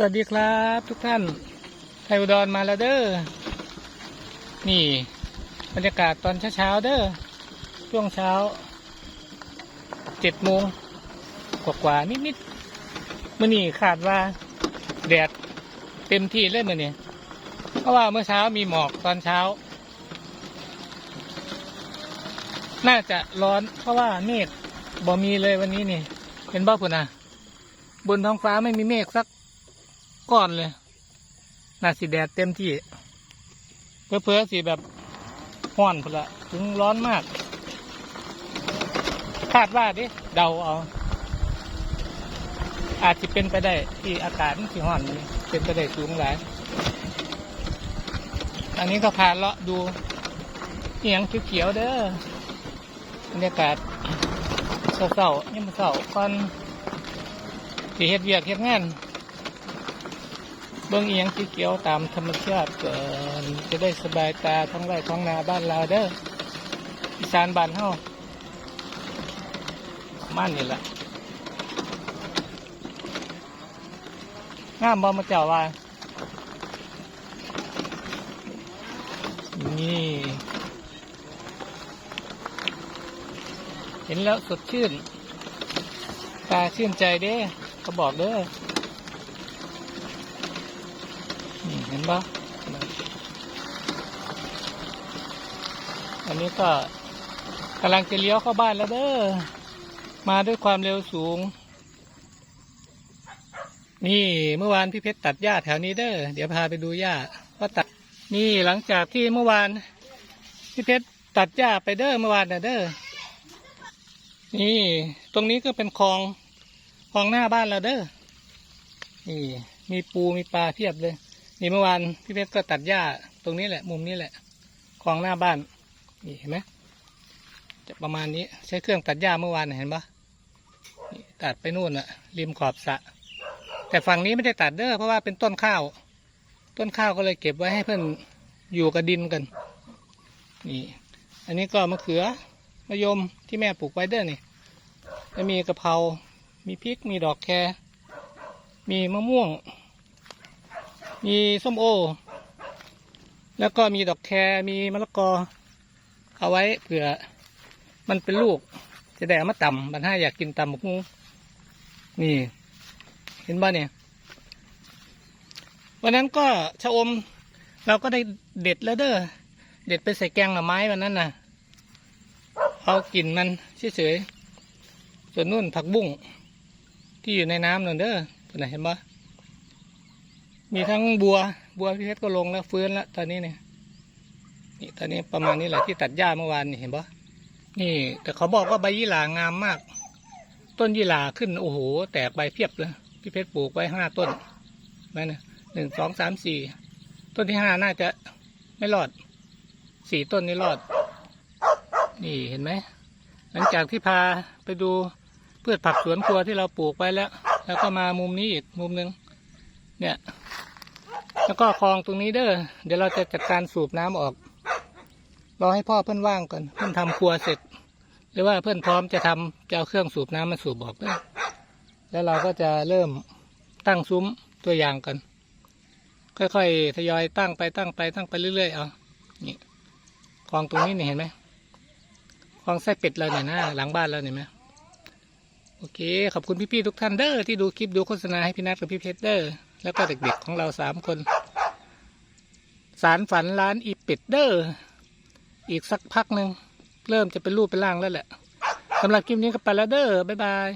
สวัสดีครับทุกท่าน ไทยอุดรมาแล้วเด้อ นี่ บรรยากาศตอนเช้าๆเด้อ ช่วงเช้า เจ็ดโมงกว่าๆนิดๆมื่อนี้ขาดว่าแดดเต็มที่เลยมื่อนี้เพราะว่าเมื่อเช้ามีหมอกตอนเช้า น่าจะร้อนเพราะว่าเมฆบ่มีเลยวันนี้นี่เห็นบ้าพุ่นอะบนท้องฟ้าไม่มีเมฆสัก ก้อนเลยน่าสิแดดเต็มที่เพื่อๆสิแบบห้อนพุ่นละถึงร้อนมาก คาดว่าดิเดาเอา อาจจะเป็นไปได้ที่อากาศมันสิห้อนเป็นไปได้สูงหลาย อันนี้ก็พาเลาะดูเอียงเขียวๆเด้อบรรยากาศเศร้าๆยังมาเศร้าก่อนสิเฮ็ดเวียกเฮ็ดงาน เบื้องเอียงสีเขียวตามธรรมชาติก่อนจะได้สบายตาท้องไร่ท้องนาบ้านเราเด้ออีสานบ้านเฮาม่านนี่แหละงามบ่มาเจ้าว่า นี่ เห็นแล้วสดชื่น ตาชื่นใจเด้เขาบอกเด้อ นี่ เห็นปะอันนี้ก็กำลังจะเลี้ยวเข้าบ้านแล้วเด้อ มาด้วยความเร็วสูง นี่เมื่อวานพี่เพชรตัดหญ้าแถวนี้เด้อ เดี๋ยวพาไปดูหญ้าว่าตัด นี่หลังจากที่เมื่อวานพี่เพชรตัดหญ้าไปเด้อเมื่อวานนะเด้อ นี่ตรงนี้ก็เป็นคลองคลองหน้าบ้านเราเด้อ นี่มีปูมีปลาเพียบเลย นี่เมื่อวานพี่เพชรก็ตัดหญ้าตรงนี้แหละ มุมนี้แหละคลองหน้าบ้านนี่เห็นไหมจะประมาณนี้ใช้เครื่องตัดหญ้าเมื่อวานเห็นปะตัดไปนู่นอะริมขอบสะ แต่ฝั่งนี้ไม่ได้ตัดเด้อเพราะว่าเป็นต้นข้าว ต้นข้าวก็เลยเก็บไว้ให้เพื่อนอยู่กับดินกัน นี่ อันนี้ก็มะเขือมะยมที่แม่ปลูกไว้เด้อนี่แล้วมีกะเพรา มีพริก มีดอกแคมีมะม่วง มีส้มโอ แล้วก็มีดอกแครมีมะละกอ เอาไว้เผื่อมันเป็นลูก จะได้เอามาตำบันห้าอยากกินตำบักฮูนี่ เห็นบ้าเนี่ยวันนั้นก็ชะอม เราก็ได้เด็ดแล้วเด้อเด็ดไปใส่แกงหน่อไม้วันนั้นน่ะ เอากลิ่นมันเฉยๆส่วนนู่นผักบุ้งที่อยู่ในน้ำนั่นเด้อไหนเห็นบ้า มีทั้งบัว บัวพี่เพชรก็ลงแล้วฟื้นแล้วตอนนี้เนี่ยนี่ตอนนี้ประมาณนี้แหละที่ตัดหญ้าเมื่อวานนี่เห็นปะนี่ แต่เขาบอกว่าใบยี่หร่างามมาก ต้นยี่หร่าขึ้นโอ้โห แตกใบเพียบเลยพี่เพชรปลูกไว้ห้าต้นนั่นนะหนึ่งสองสามสี่ต้นที่ห้าน่าจะไม่รอดสี่ต้นนี่รอด นี่เห็นไหมหลังจากที่พาไปดูพืชผักสวนครัวที่เราปลูกไว้แล้ว แล้วก็มามุมนี้อีกมุมหนึ่งเนี่ย แล้วก็คลองตรงนี้เด้อเดี๋ยวเราจะจัดการสูบน้ำออกรอให้พ่อเพื่อนว่างก่อนเพื่อนทำครัวเสร็จ หรือว่าเพื่อนพร้อมจะทำจะเอาเครื่องสูบน้ำมาสูบออกเด้อแล้วเราก็จะเริ่มตั้งซุ้มตัวอย่างกัน ค่อยๆทยอยตั้งไปตั้งไปตั้งไปเรื่อยๆเอานี่คลองตรงนี้เนี่ยเห็นไหมคลองไส้เป็ดเราเนี่ยนะหลังบ้านเราเนี่ยไหมโอเค ขอบคุณพี่ๆทุกท่านเด้อที่ดูคลิปดูโฆษณาให้พี่นัทกับพี่เพชรเด้อ แล้วก็เด็กๆของเราสามคน สารฝันร้านอีปิดเดอร์ อีกสักพักหนึ่ง เริ่มจะเป็นรูปเป็นร่างแล้วแหละสำหรับคลิปนี้ก็ไปแล้วเด้อบ๊ายบาย